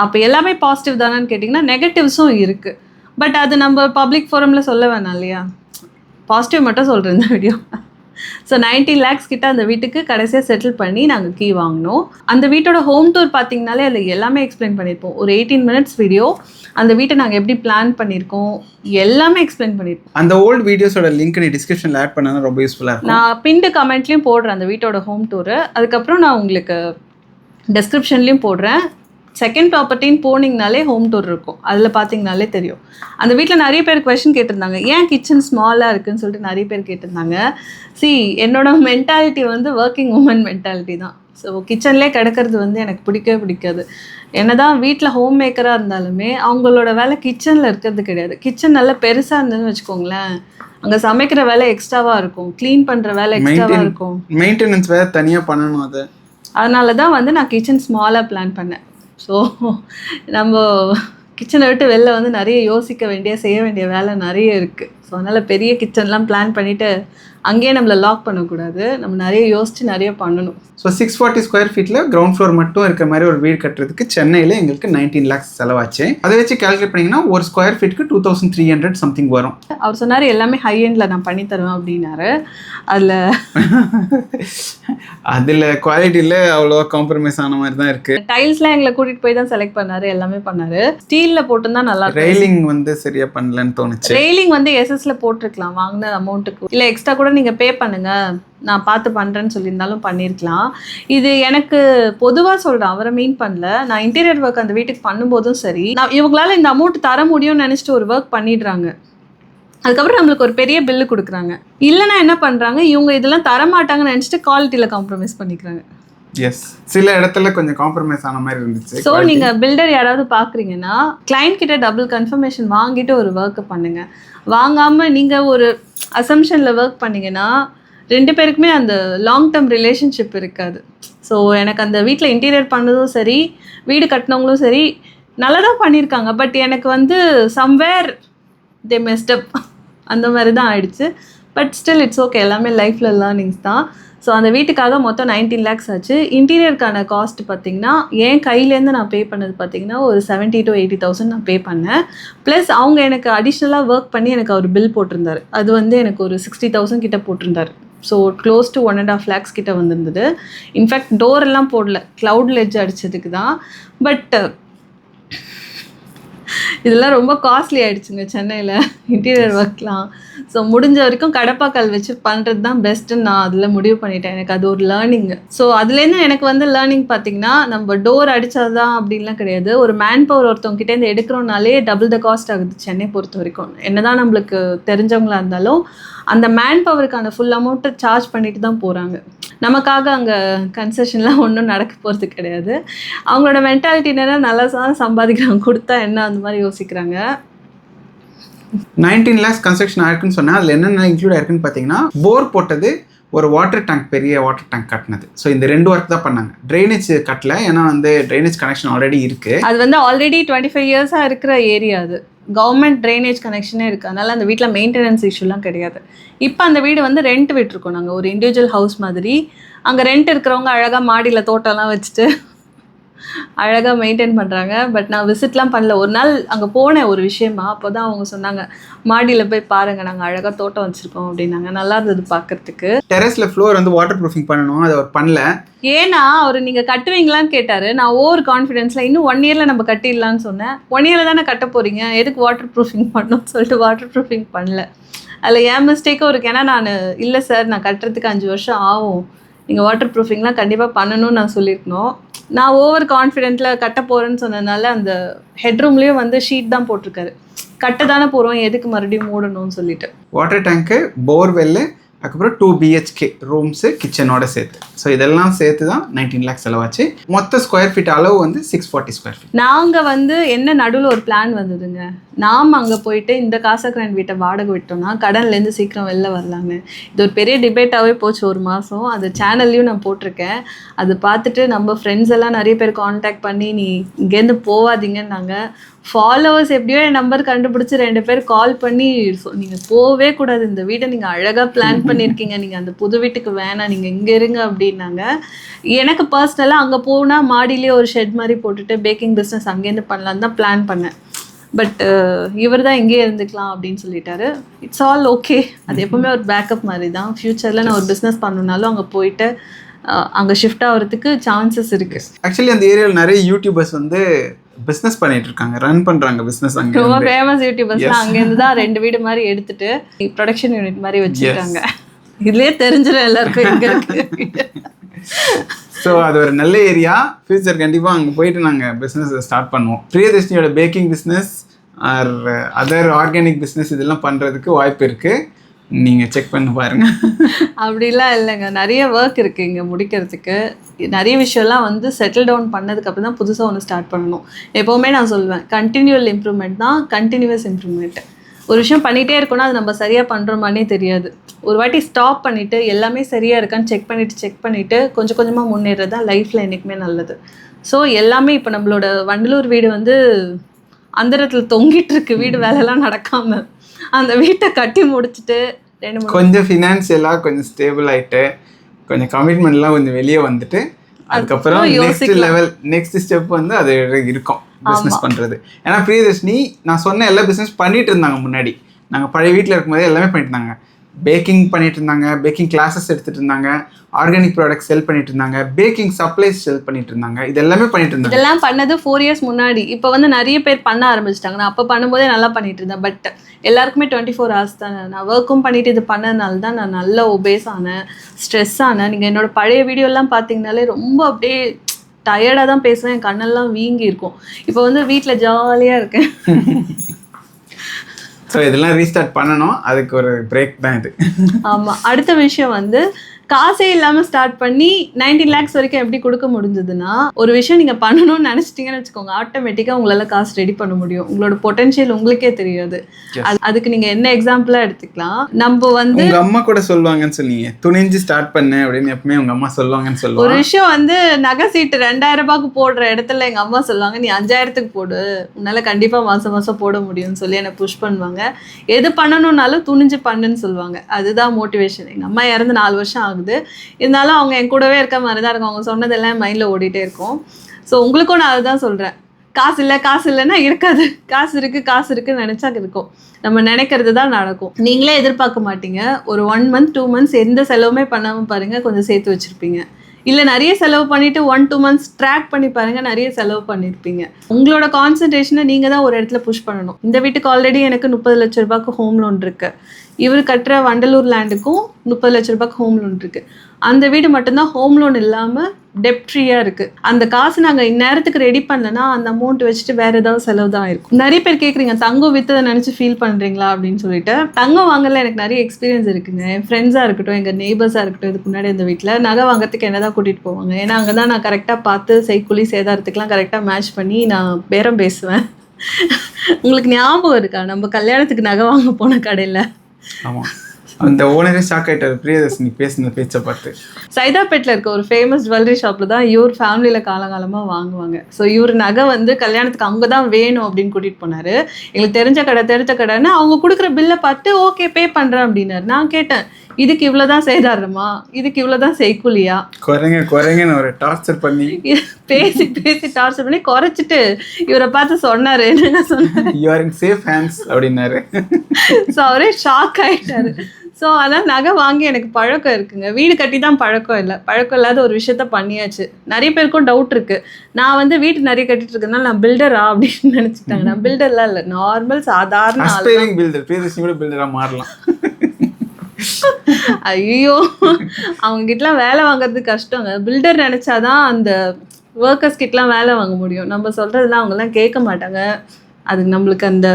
அப்போ எல்லாமே பாசிட்டிவ் தானேன்னு கேட்டிங்கன்னா நெகட்டிவ்ஸும் இருக்குது பட் அது நம்ம பப்ளிக் ஃபோரமில் சொல்ல வேணாம் இல்லையா? பாசிட்டிவ் மட்டும் சொல்கிறேன் இந்த வீடியோ ஸோ நைன்டீன் லேக்ஸ் கிட்ட அந்த வீட்டுக்கு கடைசியாக செட்டில் பண்ணி நாங்கள் கீ வாங்கினோம். அந்த வீட்டோட ஹோம் டூர் பார்த்தீங்கனாலே அதில் எல்லாமே எக்ஸ்பிளைன் பண்ணியிருப்போம் ஒரு எயிட்டீன் மினிட்ஸ் வீடியோ அந்த வீட்டை நாங்கள் எப்படி பிளான் பண்ணியிருக்கோம் எல்லாமே எக்ஸ்பிளைன் பண்ணியிருப்போம் அந்த ஓல்டு வீடியோஸோட லிங்க் நீ டிஸ்கிரிப்ஷனில் ஆட் பண்ணா ரொம்ப யூஸ்ஃபுல்லாக நான் பின்டு கமெண்ட்லேயும் போடுறேன் அந்த வீட்டோட ஹோம் டூரு அதுக்கப்புறம் நான் உங்களுக்கு டெஸ்கிரிப்ஷன்லேயும் போடுறேன். செகண்ட் ப்ராப்பர்ட்டின்னு போனீங்கனாலே ஹோம் டூர் இருக்கும். அதில் பார்த்தீங்கனாலே தெரியும். அந்த வீட்டில் நிறைய பேர் கொஷின் கேட்டிருந்தாங்க. ஏன் கிச்சன் ஸ்மாலாக இருக்குன்னு சொல்லிட்டு நிறைய பேர் கேட்டிருந்தாங்க. சி என்னோட மென்டாலிட்டி வந்து ஒர்க்கிங் உமன் மென்டாலிட்டி தான். ஸோ கிச்சன்லேயே கிடக்கிறது வந்து எனக்கு பிடிக்கவே பிடிக்காது. என்னதான் வீட்டில் ஹோம் மேக்கராக இருந்தாலுமே அவங்களோட வேலை கிச்சனில் இருக்கிறது கிடையாது. கிச்சன் நல்லா பெருசாக இருந்ததுன்னு வச்சுக்கோங்களேன். அங்கே சமைக்கிற வேலை எக்ஸ்ட்ராவாக இருக்கும். க்ளீன் பண்ணுற வேலை எக்ஸ்ட்ராவாக இருக்கும். மெயின்டெனன்ஸ் வேறு தனியாக பண்ணணும் அதை. அதனால தான் வந்து நான் கிச்சன் ஸ்மாலாக பிளான் பண்ணேன். ஸோ நம்ம கிச்சனை விட்டு வெளில வந்து நிறைய யோசிக்க வேண்டிய செய்ய வேண்டிய வேலை நிறைய இருக்குது ஸோ அதனால் பெரிய கிச்சன்லாம் பிளான் பண்ணிவிட்டு அங்கேயே நம்மளை லாக் பண்ணக்கூடாது. நம்ம நிறைய யோசித்து நிறைய பண்ணணும். ஸோ சிக்ஸ் ஃபார்ட்டி ஸ்கொயர் ஃபீட்டில் கிரவுண்ட் ஃப்ளோர் மட்டும் இருக்கிற மாதிரி ஒரு வீடு கட்டுறதுக்கு சென்னையில் எங்களுக்கு நைன்டீன் லேக்ஸ் செலவாச்சு. அதை வச்சு கால்குலேட் பண்ணிங்கன்னா ஒரு square ஃபீட்டுக்கு two thousand three hundred something வரும். அவர் சொன்னார் எல்லாமே ஹை எண்டில் நான் பண்ணி தருவேன் அப்படின்னாரு. அதில் அதில் குவாலிட்டியில் அவ்வளோ காம்ப்ரமைஸ் ஆன மாதிரி தான் இருக்குது டைல்ஸ்லாம் எங்களை கூட்டிகிட்டு போய் தான் செலக்ட் பண்ணாரு எல்லாமே பண்ணாரு. ஸ்டீலில் போட்டுருந்தா நல்லா ரெயிலிங் வந்து சரியாக பண்ணலன்னு தோணுச்சு. ரெயிலிங் வந்து எஸ்எஸ்ல போட்டிருக்கலாம் வாங்கின அமௌண்ட்டுக்கு இல்லை எக்ஸ்ட்ரா கூட நீங்கள் பே பண்ணுங்க. நான் பார்த்து பண்ணுறேன்னு சொல்லியிருந்தாலும் பண்ணியிருக்கலாம் இது எனக்கு பொதுவாக சொல்கிறேன் அவரை மீன் பண்ணல. நான் இன்டீரியர் ஒர்க் அந்த வீட்டுக்கு பண்ணும்போதும் சரி நான் இவங்களால இந்த அமௌண்ட் தர முடியும்னு நினச்சிட்டு ஒரு ஒர்க் பண்ணிடுறாங்க. அதுக்கப்புறம் நம்மளுக்கு ஒரு பெரிய பில்லு கொடுக்குறாங்க. இல்லைன்னா என்ன பண்ணுறாங்க இவங்க இதெல்லாம் தர மாட்டாங்கன்னு நினச்சிட்டு குவாலிட்டியில் காம்ப்ரமைஸ் பண்ணிக்கிறாங்க. எஸ் சில இடத்துல கொஞ்சம் காம்ப்ரமைஸ் ஆன மாதிரி இருந்துச்சு. ஸோ நீங்கள் பில்டர் யாராவது பார்க்குறீங்கன்னா கிளைண்ட் கிட்ட டபுள் கன்ஃபர்மேஷன் வாங்கிட்டு ஒரு ஒர்க்கை பண்ணுங்க. வாங்காமல் நீங்கள் ஒரு அசம்ஷனில் ஒர்க் பண்ணிங்கன்னா ரெண்டு பேருக்குமே அந்த லாங் டேர்ம் ரிலேஷன்ஷிப் இருக்காது. ஸோ எனக்கு அந்த வீட்டில் இன்டீரியர் பண்ணதும் சரி வீடு கட்டினவங்களும் சரி நல்லா தான் பண்ணியிருக்காங்க பட் எனக்கு வந்து சம்வேர் தே மெஸ்டப் அந்த மாதிரி தான் ஆயிடுச்சு. பட் ஸ்டில் இட்ஸ் ஓகே எல்லாமே லைஃப்பில் லேர்னிங்ஸ் தான். ஸோ அந்த வீட்டுக்காக மொத்தம் நைன்டீன் லேக்ஸ் ஆச்சு. இன்டீரியருக்கான காஸ்ட் பார்த்தீங்கன்னா என் கையிலேருந்து நான் பே பண்ணது பார்த்தீங்கன்னா ஒரு செவன்ட்டி டு எயிட்டி தௌசண்ட் நான் பே பண்ணேன். ப்ளஸ் அவங்க எனக்கு அடிஷ்னலாக ஒர்க் பண்ணி எனக்கு அவர் பில் போட்டிருந்தாரு. அது வந்து எனக்கு ஒரு சிக்ஸ்டி தௌசண்ட் கிட்ட போட்டிருந்தார். So close to one and half lakhs கிட்ட வந்திருந்தது. இன்ஃபேக்ட் டோர் எல்லாம் போடல. க்ளவுட் லெட்ஜ் அடிச்சதுக்கு தான். பட் இதெல்லாம் ரொம்ப காஸ்ட்லி ஆகிடுச்சுங்க சென்னையில். இன்டீரியர் ஒர்க்லாம் ஸோ முடிஞ்ச வரைக்கும் கடப்பாக்கல் வச்சு பண்ணுறது தான் பெஸ்ட்டுன்னு நான் அதில் முடிவு பண்ணிட்டேன். எனக்கு அது ஒரு லேர்னிங் ஸோ அதுலேருந்து எனக்கு வந்து லேர்னிங் பார்த்தீங்கன்னா நம்ம டோர் அடித்தாதான் அப்படின்லாம் கிடையாது. ஒரு மேன் பவர் ஒருத்தவங்க கிட்டேருந்து எடுக்கிறோம்னாலே டபுள் த காஸ்ட் ஆகுது சென்னை பொறுத்த வரைக்கும். என்னதான் நம்மளுக்கு தெரிஞ்சவங்களா இருந்தாலும் அந்த மேன் பவருக்கான ஃபுல் அமௌண்ட்டை சார்ஜ் பண்ணிட்டு தான் போகிறாங்க நமக்காக அங்கே கன்செஷன்லாம் ஒன்றும் நடக்க போகிறது கிடையாது. அவங்களோட மென்டாலிட்டி என்னென்னா நல்லா தான் சம்பாதிக்கிறாங்க கொடுத்தா என்ன அந்த மாதிரி யோசிக்கிறாங்க. நைன்டீன் லேக்ஸ் கன்ஸ்ட்ரக்ஷன் ஆயிருக்குன்னு சொன்னால் அதில் என்னென்ன இன்க்ளூட் ஆயிருக்குன்னு பார்த்தீங்கன்னா போர் போட்டது ஒரு வாட்டர் டேங்க் பெரிய வாட்டர் டேங்க் கட்டினது. ஸோ இந்த ரெண்டு ஒர்க் தான் பண்ணாங்க. ட்ரைனேஜ் கட்டல. ஏன்னா வந்து ட்ரைனேஜ் கனெக்ஷன் ஆல்ரெடி இருக்குது அது வந்து ஆல்ரெடி டுவெண்ட்டி ஃபைவ் இயர்ஸாக இருக்கிற ஏரியா அது. கவர்மெண்ட் ட்ரைனேஜ் கனெக்ஷனே இருக்குது அதனால் அந்த வீட்டில் மெயின்டெனன்ஸ் இஷ்யூலாம் கிடையாது. இப்போ அந்த வீடு வந்து ரெண்ட் விட்டுருக்கோம் நாங்கள் ஒரு இண்டிவிஜுவல் ஹவுஸ் மாதிரி. அங்கே ரெண்ட் இருக்கிறவங்க அழகாக மாடியில் தோட்டம்லாம் வச்சுட்டு அழகாக மெயின்டைன் பண்ணுறாங்க பட் நான் விசிட்லாம் பண்ணல. ஒரு நாள் அங்கே போனேன் ஒரு விஷயமா. அப்போ தான் அவங்க சொன்னாங்க மாடியில் போய் பாருங்கள் நாங்கள் அழகாக தோட்டம் வச்சுருக்கோம் அப்படின்னாங்க. நல்லா இருந்தது பார்க்கறதுக்கு டெரஸில் ஃப்ளோர் வந்து வாட்டர் ப்ரூஃபிங் பண்ணணும். அதை அவர் பண்ணல. ஏன்னா அவர் நீங்கள் கட்டுவீங்களான்னு கேட்டார். நான் ஓவர் கான்ஃபிடென்ஸில் இன்னும் ஒன் இயரில் நம்ம கட்டிடலான்னு சொன்னேன். ஒன் இயரில் தானே கட்ட போகிறீங்க எதுக்கு வாட்டர் ப்ரூஃபிங் பண்ணணும்னு சொல்லிட்டு வாட்டர் ப்ரூஃபிங் பண்ணல. அதில் ஏன் மிஸ்டேக்கும் இருக்கு. ஏன்னா நான் இல்லை சார் நான் கட்டுறதுக்கு அஞ்சு வருஷம் ஆகும். நீங்கள் வாட்டர் ப்ரூஃபிங்லாம் கண்டிப்பாக பண்ணணும்னு நான் சொல்லியிருக்கணும். நான் ஓவர் கான்ஃபிடென்ட்டில் கட்ட போகிறேன்னு சொன்னதுனால அந்த ஹெட்ரூம்லேயும் வந்து ஷீட் தான் போட்டிருக்காரு. கட்ட தானே போகிறோம் எதுக்கு மறுபடியும் மூடணும்னு சொல்லிட்டு. வாட்டர் டேங்க்கு போர்வெல்லு அதுக்கப்புறம் டூ பிஹெச்கே ரூம்ஸு கிச்சனோட சேர்த்து. ஸோ இதெல்லாம் சேர்த்து தான் நைன்டீன் லேக்ஸ் செலவாச்சு. மொத்த ஸ்கொயர் ஃபீட் அளவு வந்து சிக்ஸ் ஃபார்ட்டி ஸ்கொயர் ஃபீட் நாங்கள் வந்து என்ன நடுவில் ஒரு பிளான் வந்ததுங்க? நாம் அங்கே போயிட்டு இந்த காசக்கரன் வீட்டை வாடகை விட்டோம்னா கடன்லேருந்து சீக்கிரம் வெளில வரலாங்க. இது ஒரு பெரிய டிபேட்டாகவே போச்சு ஒரு மாதம் அது சேனல்லையும் நான் போட்டிருக்கேன். அது பார்த்துட்டு நம்ம ஃப்ரெண்ட்ஸ் எல்லாம் நிறைய பேர் காண்டாக்ட் பண்ணி நீ இங்கேருந்து போவாதீங்கன்னாங்க. ஃபாலோவர்ஸ் எப்படியோ என் நம்பர் கண்டுபிடிச்சி ரெண்டு பேர் கால் பண்ணி சொ- நீங்க போகவே கூடாது. இந்த வீட்டை நீங்க அழகா பிளான் பண்ணியிருக்கீங்க நீங்க அந்த புது வீட்டுக்கு வேணாம். நீங்க இங்க இருங்க அப்படின்னாங்க. எனக்கு பர்சனலாக அங்கே போனால் மாடியிலே ஒரு ஷெட் மாதிரி போட்டுட்டு பேக்கிங் பிஸ்னஸ் அங்கேருந்து பண்ணலான்னு தான் பிளான் பண்ணேன். பட் இவர் தான் இங்கேயே இருந்துக்கலாம் அப்படின்னு சொல்லிட்டாரு. இட்ஸ் ஆல் ஓகே அது எப்பவுமே ஒரு பேக்கப் மாதிரி தான். ஃப்யூச்சரில் நான் ஒரு பிஸ்னஸ் பண்ணணுனாலும் அங்கே போயிட்டு அங்கே ஷிஃப்ட் ஆகிறதுக்கு சான்சஸ் இருக்குது ஆக்சுவலி அந்த ஏரியாவில் நிறைய யூடியூபர்ஸ் வந்து பிஸ்னஸ் பண்ணிட்டு இருக்காங்க ரன் பண்றாங்க பிஸ்னஸ் அங்கே ரொம்ப ஃபேமஸ் யூடியூபர்ஸ்லாம் அங்கேருந்து தான் ரெண்டு வீடு மாதிரி எடுத்துட்டு ப்ரொடக்ஷன் யூனிட் மாதிரி வச்சுருக்காங்க. இதுலயே தெரிஞ்சிடும் எல்லாருக்கும் எங்க இருக்கு. ஸோ அது ஒரு நல்ல ஏரியா ஃபியூச்சர் கண்டிப்பாக அங்கே போயிட்டு நாங்கள் பிஸ்னஸ் ஸ்டார்ட் பண்ணுவோம். பிரியதர்ஷினியோட baking business or other organic business இதெல்லாம் பண்ணுறதுக்கு வாய்ப்பு இருக்குது நீங்கள் செக் பண்ணி பாருங்க. அப்படிலாம் இல்லைங்க. நிறைய ஒர்க் இருக்குது இங்கே முடிக்கிறதுக்கு. நிறைய விஷயம்லாம் வந்து செட்டில் டவுன் பண்ணதுக்கப்புறம் தான் புதுசாக ஒன்று ஸ்டார்ட் பண்ணணும். எப்போவுமே நான் சொல்லுவேன் கண்டினியூவல் இம்ப்ரூவ்மெண்ட் தான் கண்டினியூவஸ் இம்ப்ரூவ்மெண்ட் ஒரு விஷயம் பண்ணிகிட்டே இருக்கோன்னா அது நம்ம சரியாக பண்ணுறோமானே தெரியாது. ஒரு வாட்டி ஸ்டாப் பண்ணிவிட்டு எல்லாமே சரியாக இருக்கான்னு செக் பண்ணிவிட்டு செக் பண்ணிவிட்டு கொஞ்சம் கொஞ்சமாக முன்னேறது தான் லைஃப்பில் என்றைக்குமே நல்லது. ஸோ எல்லாமே இப்போ நம்மளோட வண்டலூர் வீடு வந்து அந்தரத்தில் தொங்கிட்டு இருக்கு. வீடு வேலைலாம் நடக்காமல் அந்த வீட்டை கட்டி முடிச்சுட்டு ரெண்டு கொஞ்சம் ஃபினான்ஷியலாக கொஞ்சம் ஸ்டேபிள் ஆயிட்டு கொஞ்சம் கமிட்மெண்ட்லாம் கொஞ்சம் வெளியே வந்துட்டு அதுக்கப்புறம் நெக்ஸ்ட் லெவல் நெக்ஸ்ட் ஸ்டெப் வந்து அது இருக்கும் பிஸ்னஸ் பண்றது. ஏன்னா பிரியதர்ஷினி நான் சொன்ன எல்லா பிஸ்னஸ் பண்ணிட்டு இருந்தாங்க முன்னாடி. நாங்கள் பழைய வீட்டில் இருக்கும்போது எல்லாமே பண்ணிட்டு இருந்தாங்க. பேக்கிங் பண்ணிட்டு இருந்தாங்க பேக்கிங் கிளாஸஸ் எடுத்துட்டு இருந்தாங்க ஆர்கானிக் ப்ராடக்ட் செல் பண்ணிட்டு இருந்தாங்க பேக்கிங் சப்ளைஸ் செல் பண்ணிட்டு இருந்தாங்க இது எல்லாமே பண்ணிட்டு இருந்தாங்க இதெல்லாம் பண்ணது ஃபோர் இயர்ஸ் முன்னாடி. இப்போ வந்து நிறைய பேர் பண்ண ஆரம்பிச்சிட்டாங்க. நான் அப்போ பண்ணும்போதே நல்லா பண்ணிட்டு இருந்தேன் பட் எல்லாருக்குமே டுவெண்ட்டி ஃபோர் ஹவர்ஸ் தானே. நான் ஒர்க்கும் பண்ணிட்டு இது பண்ணதுனால தான் நான் நல்ல ஒபேஸ் ஆனேன் ஸ்ட்ரெஸ் ஆனேன். நீங்கள் என்னோட பழைய வீடியோலாம் பார்த்தீங்கனாலே ரொம்ப அப்படியே டயர்டாக தான் பேசுவேன். என் கண்ணெல்லாம் வீங்கி இருக்கும் இப்போ வந்து வீட்டில் ஜாலியாக இருக்கேன். ஸோ இதெல்லாம் ரீஸ்டார்ட் பண்ணணும். அதுக்கு ஒரு பிரேக் தான் இது. ஆமாம் அடுத்த விஷயம் வந்து காசே இல்லாமல் ஸ்டார்ட் பண்ணி 19 லேக்ஸ் வரைக்கும் எப்படி கொடுக்க முடிஞ்சதுன்னா ஒரு விஷயம் நீங்கள் பண்ணணும்னு நினச்சிட்டிங்கன்னு வச்சுக்கோங்க. ஆட்டோமேட்டிக்காக உங்களால் காசு ரெடி பண்ண முடியும். உங்களோட பொட்டன்ஷியல் உங்களுக்கே தெரியாது. அதுக்கு நீங்கள் என்ன எக்ஸாம்பிளாக எடுத்துக்கலாம்? நம்ம வந்து உங்க அம்மா கூட சொல்லுவாங்கன்னு சொன்னீங்க. துணிஞ்சு ஸ்டார்ட் பண்ணு அப்படின்னு எப்பவுமே உங்க அம்மா சொல்லுவாங்கன்னு ஒரு சொல்லுவாங்க விஷயம் வந்து நகை சீட்டு ரெண்டாயிரம் ரூபாய்க்கு போடுற இடத்துல எங்க அம்மா சொல்லுவாங்க நீ அஞ்சாயிரத்துக்கு போடு. உன்னால கண்டிப்பா மாசம் மாசம் போட முடியும்னு சொல்லி என்னை புஷ் பண்ணுவாங்க. எது பண்ணணும்னாலும் துணிஞ்சு பண்ணுன்னு சொல்லுவாங்க. அதுதான் மோட்டிவேஷன் எங்க அம்மா இறந்து நாலு வருஷம் ஆகுது. இருந்தாலும் அவங்க என் கூடவே இருக்க மாதிரி தான் இருக்கும். அவங்க சொன்னதெல்லாம் மைண்ட்ல ஓடிட்டே இருக்கும். ஸோ உங்களுக்கும் நான் அதுதான் சொல்றேன். காசு இல்லை காசு இல்லைன்னா இருக்காது. காசு இருக்கு காசு இருக்குன்னு நினைச்சா இருக்கும். நம்ம நினைக்கிறது தான் நடக்கும். நீங்களே எதிர்பார்க்க மாட்டீங்க. ஒரு ஒன் மந்த் டூ மந்த்ஸ் எந்த செலவுமே பண்ணாமல் பாருங்க. கொஞ்சம் சேர்த்து வச்சிருப்பீங்க. இல்லை நிறைய செலவு பண்ணிட்டு ஒன் டூ மந்த்ஸ் ட்ராக் பண்ணி பாருங்க நிறைய செலவு பண்ணியிருப்பீங்க உங்களோட கான்சன்ட்ரேஷனை நீங்கள் தான் ஒரு இடத்துல புஷ் பண்ணணும். இந்த வீட்டுக்கு ஆல்ரெடி எனக்கு முப்பது லட்ச ரூபாய்க்கு ஹோம் லோன் இருக்கு. இவர் கட்டுற வண்டலூர் லேண்டுக்கும் முப்பது லட்ச ரூபாய்க்கு ஹோம் லோன் இருக்கு. அந்த வீடு மட்டும்தான் ஹோம் லோன் இல்லாமல் டெப்ட்ரியாக இருக்குது அந்த காசு நாங்கள் இந்நேரத்துக்கு ரெடி பண்ணலன்னா அந்த அமௌண்ட் வச்சுட்டு வேறு ஏதாவது செலவு தான் இருக்கும். நிறைய பேர் கேட்குறீங்க தங்கம் விற்றதை நினச்சி ஃபீல் பண்ணுறீங்களா அப்படின்னு சொல்லிட்டு. தங்கம் வாங்கல எனக்கு நிறைய எக்ஸ்பீரியன்ஸ் இருக்குங்க. என் ஃப்ரெண்ட்ஸாக இருக்கட்டும் எங்கள் நெய்பர்ஸாக இருக்கட்டும் இதுக்கு முன்னாடி இந்த வீட்டில் நகை வாங்குறதுக்கு என்ன தான் கூட்டிகிட்டு போவாங்க. ஏன்னா அங்கே தான் நான் கரெக்டாக பார்த்து செய்குலி சேதாரத்துக்குலாம் கரெக்டாக மேட்ச் பண்ணி நான் பேரம் பேசுவேன். உங்களுக்கு ஞாபகம் இருக்கா? நம்ம கல்யாணத்துக்கு நகை வாங்க போன கடையில். ஆமாம் அந்த ஓனரே ஷாக் ஆயிட்டாரு. பிரியதர்ஷினி பேசின பேச்சை பார்த்து. சைதாப்பேட்டில் இருக்க ஒரு ஃபேமஸ் ஜுவல்லரி ஷாப்பில் தான் இவர் ஃபேமிலியில் காலங்காலமாக வாங்குவாங்க. ஸோ இவர் நகை வந்து கல்யாணத்துக்கு அங்கே தான் வேணும் அப்படின்னு கூட்டிகிட்டு போனார். எங்களுக்கு தெரிஞ்ச கடை தெரிஞ்ச கடைன்னு அவங்க கொடுக்குற பில்லை பார்த்து ஓகே பே பண்ணுறேன் அப்படின்னாரு. நான் கேட்டேன் இதுக்கு இவ்வளோ தான் செய்தாரமா? இதுக்கு இவ்வளோ தான் செய்கூலியா? குறைங்க குறைங்கன்னு ஒரு டார்ச்சர் பண்ணி. பேசி பேசி டார்ச்சர் பண்ணி குறைச்சிட்டு இவரை பார்த்து சொன்னார். என்னங்க சொன்னார்? You are in safe hands அப்படின்னாரு. ஸோ அவரே ஷாக் ஆயிட்டாரு. ஸோ அதான் நகை வாங்கி எனக்கு பழக்கம் இருக்குங்க. வீடு கட்டி தான் பழக்கம் இல்லை. பழக்கம் இல்லாத ஒரு விஷயத்த பண்ணியாச்சு. நிறைய பேருக்கும் டவுட் இருக்கு. நான் வந்து வீட்டு நிறைய கட்டிட்டு இருக்கனால நான் பில்டரா அப்படின்னு நினைச்சிட்டாங்க நான் பில்டர்லாம் இல்லை. நார்மல் சாதாரண பில்டர் பில்டரா மாறலாம். ஐயோ. அவங்க கிட்டலாம் வேலை வாங்குறது கஷ்டங்க பில்டர் நினைச்சாதான் அந்த ஒர்க்கர்ஸ் கிட்டலாம் வேலை வாங்க முடியும். நம்ம சொல்றதெல்லாம் அவங்கெல்லாம் கேட்க மாட்டாங்க. அதுக்கு நம்மளுக்கு அந்த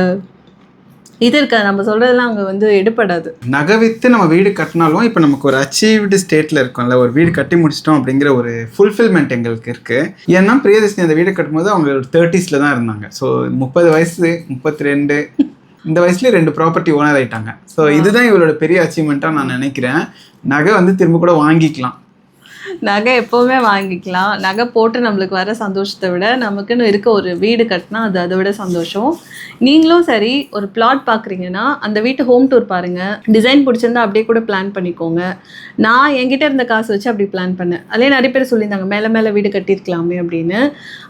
இது இருக்காது. நம்ம சொல்றதெல்லாம் அவங்க வந்து எடுப்படாது நகை வித்து நம்ம வீடு கட்டினாலும் இப்போ நமக்கு ஒரு அச்சீவ்டு ஸ்டேட்ல இருக்கோம்ல ஒரு வீடு கட்டி முடிச்சிட்டோம் அப்படிங்கிற ஒரு ஃபுல்ஃபில்மெண்ட் எங்களுக்கு இருக்கு. ஏன்னா பிரியதர்ஷினி அந்த வீடு கட்டும்போது அவங்க ஒரு தேர்ட்டிஸ்ல தான் இருந்தாங்க. ஸோ முப்பது வயசு முப்பத்தி ரெண்டு இந்த வயசுல ரெண்டு ப்ராப்பர்ட்டி ஓனர் ஆயிட்டாங்க. ஸோ இதுதான் இவரோட பெரிய அச்சீவ்மெண்ட்டாக நான் நினைக்கிறேன். நகை வந்து திரும்ப கூட வாங்கிக்கலாம். நகை எப்போவுமே வாங்கிக்கலாம். நகை போட்டு நம்மளுக்கு வர சந்தோஷத்தை விட நமக்குன்னு இருக்க ஒரு வீடு கட்டினா அது அதை விட சந்தோஷம். நீங்களும் சரி ஒரு பிளாட் பார்க்குறீங்கன்னா அந்த வீட்டு ஹோம் டூர் பாருங்கள் டிசைன் பிடிச்சிருந்தா அப்படியே கூட பிளான் பண்ணிக்கோங்க. நான் என்கிட்ட இருந்த காசு வச்சு அப்படி பிளான் பண்ணேன். அதே நிறைய பேர் சொல்லியிருந்தாங்க மேலே மேலே வீடு கட்டியிருக்கலாமே அப்படின்னு.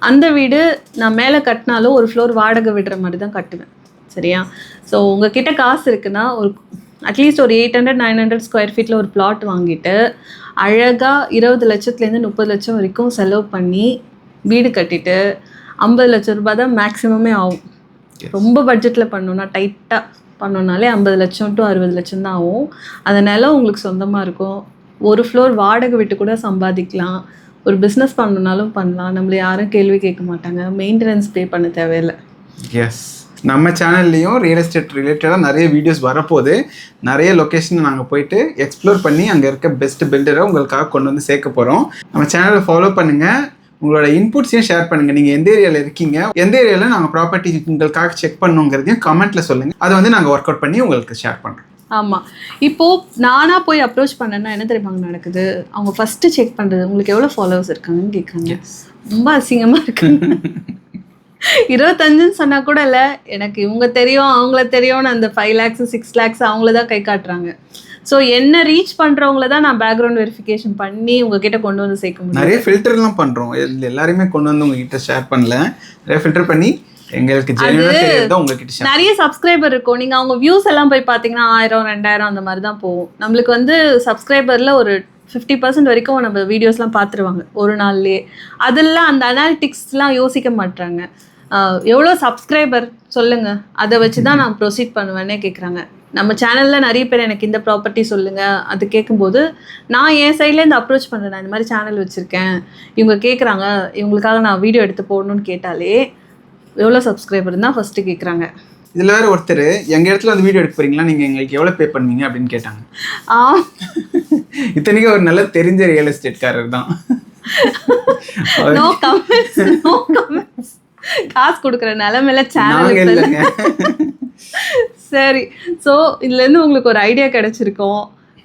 அந்த வீடு நான் மேலே கட்டினாலும் ஒரு ஃப்ளோர் வாடகை விடுற மாதிரி தான் கட்டுவேன். சரியா? ஸோ உங்ககிட்ட காசு இருக்குன்னா ஒரு அட்லீஸ்ட் ஒரு eight hundred nine hundred square ஃபீட்டில் ஒரு பிளாட் வாங்கிட்டு அழகாக இருபது லட்சத்துலேருந்து முப்பது லட்சம் வரைக்கும் செலவு பண்ணி வீடு கட்டிட்டு ஐம்பது லட்சம் ரூபாய் தான் மேக்ஸிமமே ஆகும். ரொம்ப பட்ஜெட்டில் பண்ணோன்னா டைட்டாக பண்ணோன்னாலே ஐம்பது லட்சம் டு அறுபது லட்சம் தான் ஆகும். அந்த நிலம் உங்களுக்கு சொந்தமாக இருக்கும். ஒரு ஃப்ளோர் வாடகை விட்டு கூட சம்பாதிக்கலாம். ஒரு பிஸ்னஸ் பண்ணணுன்னாலும் பண்ணலாம். நம்மள யாரும் கேள்வி கேட்க மாட்டாங்க. மெயின்டெனன்ஸ் பே பண்ண தேவையில்லை. எஸ் நம்ம சேனல்லையும் ரியல் எஸ்டேட் ரிலேட்டடாக நிறைய வீடியோஸ் வரப்போகுது. நிறைய லொக்கேஷன் நாங்கள் போயிட்டு எக்ஸ்ப்ளோர் பண்ணி அங்கே இருக்க பெஸ்ட் பில்டரை உங்களுக்காக கொண்டு வந்து சேர்க்க போகிறோம் நம்ம சேனலை ஃபாலோ பண்ணுங்கள் உங்களோட இன்புட்ஸையும் ஷேர் பண்ணுங்கள் நீங்கள் எந்த ஏரியாவில் இருக்கீங்க எந்த ஏரியாவில் நாங்கள் ப்ராப்பர்ட்டி உங்களுக்காக செக் பண்ணுங்கிறதையும் கமெண்ட்டில் சொல்லுங்கள் அதை வந்து நாங்கள் ஒர்க் அவுட் பண்ணி உங்களுக்கு ஷேர் பண்ணுறோம் ஆமாம் இப்போது நானாக போய் அப்ரோச் பண்ணேன்னா என்ன தெரியுமாங்க நடக்குது? அவங்க ஃபஸ்ட்டு செக் பண்ணுறது உங்களுக்கு எவ்வளோ ஃபாலோவர்ஸ் இருக்காங்கன்னு கேட்குறாங்க ரொம்ப அசிங்கமாக இருக்கு. இருபத்தஞ்சுன்னு சொன்னா கூட இல்ல. எனக்கு இவங்க தெரியும் அவங்கள தெரியும்னு அந்த ஃபைவ் லேக்ஸ் சிக்ஸ் லேக்ஸ் அவங்கள தான் கை காட்டுறாங்க. ஸோ என்ன ரீச் பண்றவங்கள தான் நான் பேக்ரவுண்ட் வெரிஃபிகேஷன் பண்ணி உங்ககிட்ட கொண்டு வந்து சேர்க்க முடியும். நிறைய ஃபில்டர்லாம் பண்றோம். இது எல்லாரையுமே கொண்டு வந்து உங்ககிட்ட ஷேர் பண்ணல. நிறைய ஃபில்டர் பண்ணி எங்களுக்கு நிறைய சப்ஸ்கிரைபர் இருக்கும். நீங்க அவங்க வியூஸ் எல்லாம் போய் பாத்தீங்கன்னா ஆயிரம் ரெண்டாயிரம் அந்த மாதிரி தான் போகும். நம்மளுக்கு வந்து சப்ஸ்கிரைபர்ல ஒரு ஃபிஃப்டி பர்சன்ட் வரைக்கும் நம்ம வீடியோஸ்லாம் பார்த்துருவாங்க ஒரு நாள்லயே. அதெல்லாம் அந்த அனாலிட்டிக்ஸ்லாம் யோசிக்க மாட்டாங்க எவ்வளோ சப்ஸ்கிரைபர் சொல்லுங்க. அதை வச்சு தான் நான் ப்ரொசீட் பண்ணுவேன்னே கேட்குறாங்க நம்ம சேனலில் நிறைய பேர் எனக்கு இந்த ப்ராப்பர்ட்டி சொல்லுங்க. அது கேட்கும்போது நான் என் சைட்லேருந்து அப்ரோச் பண்ணுறேன் இந்த மாதிரி சேனல் வச்சுருக்கேன். இவங்க கேட்குறாங்க இவங்களுக்காக நான் வீடியோ எடுத்து போடணும்னு கேட்டாலே எவ்வளோ சப்ஸ்கிரைபர் தான் ஃபஸ்ட்டு கேட்குறாங்க இதுல வேற ஒருத்தர் எங்க இடத்துல வந்து வீடியோ எடுக்க போறீங்களா? நீங்க எங்களுக்கு எவ்வளவு பே பண்ணுவீங்க? அப்படின்னு கேட்டாங்க. ஆ. இத்தனைக்கும் ஒரு நல்ல தெரிஞ்ச ரியல் எஸ்டேட்காரர் தான் காசு கொடுக்குற நிலமையில சேனல் சரி. ஸோ இதுலேருந்து உங்களுக்கு ஒரு ஐடியா கிடைச்சிருக்கோம்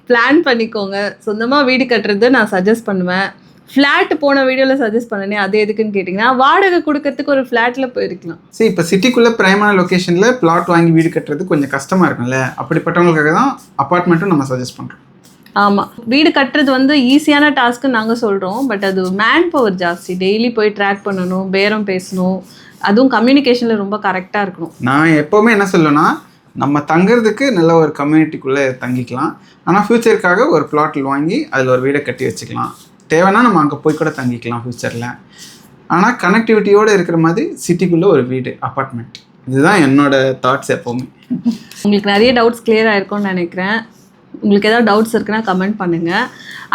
பிளான் பண்ணிக்கோங்க. சொந்தமாக வீடு கட்டுறது நான் சஜஸ்ட் பண்ணுவேன். ஃப்ளாட் போன வீடியோவில் சஜஸ்ட் பண்ணனே அது எதுக்குன்னு கேட்டிங்கன்னா வாடகை கொடுக்கறதுக்கு ஒரு ஃப்ளாட்டில் போயிருக்கலாம். சரி இப்போ சிட்டிக்குள்ள பிரைமான லொகேஷன்ல பிளாட் வாங்கி வீடு கட்டுறது கொஞ்சம் கஷ்டமா இருக்கும்ல. அப்படிப்பட்டவங்களுக்காக தான் அப்பார்ட்மெண்ட்டும் நம்ம சஜஸ்ட் பண்றோம். ஆமாம் வீடு கட்டுறது வந்து ஈஸியான டாஸ்க்கு நாங்கள் சொல்கிறோம் பட் அது மேன் பவர் ஜாஸ்தி. டெய்லி போய் ட்ராக் பண்ணணும் பேரம் பேசணும். அதுவும் கம்யூனிகேஷனில் ரொம்ப கரெக்டாக இருக்கணும். நான் எப்போவுமே என்ன சொல்லுவேன்னா நம்ம தங்குறதுக்கு நல்ல ஒரு கம்யூனிட்டிக்குள்ளே தங்கிக்கலாம். ஆனால் ஃப்யூச்சருக்காக ஒரு பிளாட்டில் வாங்கி அதில் ஒரு வீடை கட்டி வச்சுக்கலாம். தேவைன்னா நம்ம அங்கே போய் கூட தங்கிக்கலாம் ஃப்யூச்சரில் ஆனால் கனெக்டிவிட்டியோடு இருக்கிற மாதிரி சிட்டிக்குள்ளே ஒரு வீடு அப்பார்ட்மெண்ட் இதுதான் என்னோட தாட்ஸ் எப்போவுமே. உங்களுக்கு நிறைய டவுட்ஸ் கிளியர் ஆயிருக்கும்னு நினைக்கிறேன். உங்களுக்கு ஏதாவது டவுட்ஸ் இருக்குன்னா கமெண்ட் பண்ணுங்கள்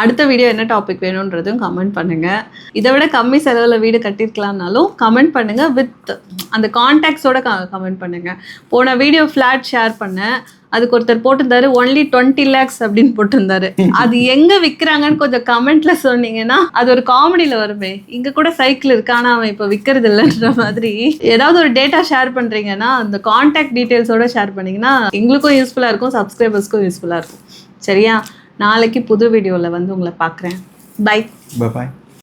அடுத்த வீடியோ என்ன டாபிக் வேணுன்றதும் கமெண்ட் பண்ணுங்கள் இதை விட கம்மி செலவில் வீடு கட்டியிருக்கலாம்னாலும் கமெண்ட் பண்ணுங்கள் வித் அந்த கான்டாக்ட்ஸோட கமெண்ட் பண்ணுங்கள் போன வீடியோ ஃப்ளாட் ஷேர் பண்ணேன். அதுக்கு ஒருத்தர் போட்டிருந்தாரு ஒன்லி டுவெண்ட்டி லேக்ஸ் அப்படின்னு போட்டிருந்தாரு. அது எங்க விற்கிறாங்கன்னு கொஞ்சம் கமெண்ட்ல சொன்னீங்கன்னா அது ஒரு காமெடியில வருமே. இங்க கூட சைக்கிள் இருக்கு ஆனா அவன் இப்போ விற்கிறது இல்லைன்ற மாதிரி. ஏதாவது ஒரு டேட்டா ஷேர் பண்றீங்கன்னா அந்த காண்டாக்ட் டீட்டெயில்ஸோட ஷேர் பண்ணீங்கன்னா எங்களுக்கும் யூஸ்ஃபுல்லா இருக்கும் சப்ஸ்கிரைபர்ஸ்க்கும் யூஸ்ஃபுல்லா இருக்கும். சரியா? நாளைக்கு புது வீடியோவில் வந்து உங்களை பார்க்குறேன். Bye bye